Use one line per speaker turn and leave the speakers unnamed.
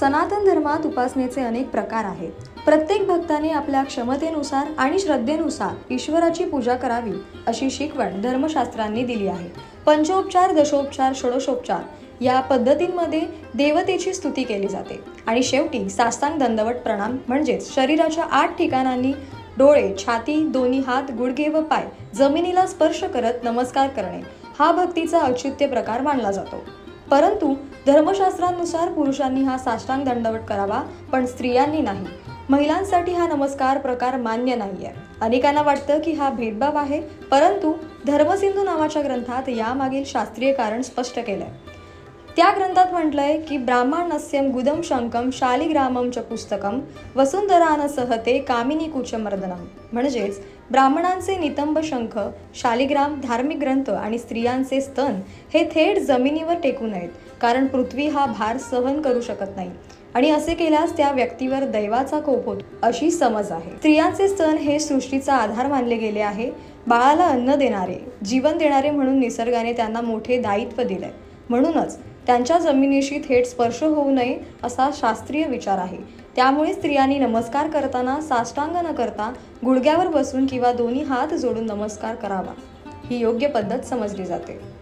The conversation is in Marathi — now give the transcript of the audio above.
सनातन धर्मात उपासनेचे अनेक प्रकार आहेत. प्रत्येक भक्ताने आपल्या क्षमतेनुसार आणि श्रद्धेनुसार ईश्वराची पूजा करावी अशी शिकवण धर्मशास्त्रांनी दिली आहे. पंचोपचार दशोपचार षोडशोपचार या पद्धतींमध्ये देवतेची स्तुती केली जाते. आणि शेवटी सास्तांग दंडवट प्रणाम म्हणजेच शरीराच्या आठ ठिकाणांनी डोळे छाती दोन्ही हात गुडघे व पाय जमिनीला स्पर्श करत नमस्कार करणे हा भक्तीचा औचित्य प्रकार मानला जातो. परंतु धर्मशास्त्रानुसार पुरुषांनी हा साष्टांग दंडवट करावा पण स्त्रियांनी नाही. महिलांसाठी हा नमस्कार प्रकार मान्य नाहीये. अनेकांना वाटतं की हा भेदभाव आहे परंतु धर्मसिंधू नावाच्या ग्रंथात यामागील शास्त्रीय कारण स्पष्ट केलं आहे त्या ग्रंथात म्हटलंय की ब्राह्मणस्यम गुदम शंकम शालिग्रामम च पुस्तकम वसुंधरान सहते कामिनी कुचमर्दनम म्हणजेच ब्राह्मणांचे नितंब शंख शालिग्राम धार्मिक ग्रंथ आणि स्त्रियांचे स्तन हे थेट जमिनीवर टेकू नयेत कारण पृथ्वी हा भार सहन करू शकत नाही. आणि असे केल्यास त्या व्यक्तीवर दैवाचा कोप होतो अशी समज आहे. स्त्रियांचे स्तन हे सृष्टीचा आधार मानले गेले आहे बाळाला अन्न देणारे जीवन देणारे म्हणून निसर्गाने त्यांना मोठे दायित्व दिले म्हणूनच त्यांच्या जमिनीशी थेट स्पर्श होऊ नये असा शास्त्रीय विचार आहे. त्यामुळे स्त्रियांनी नमस्कार करताना साष्टांग न करता गुडघ्यावर बसून किंवा दोन्ही हात जोडून नमस्कार करावा. ही योग्य पद्धत समजली जाते.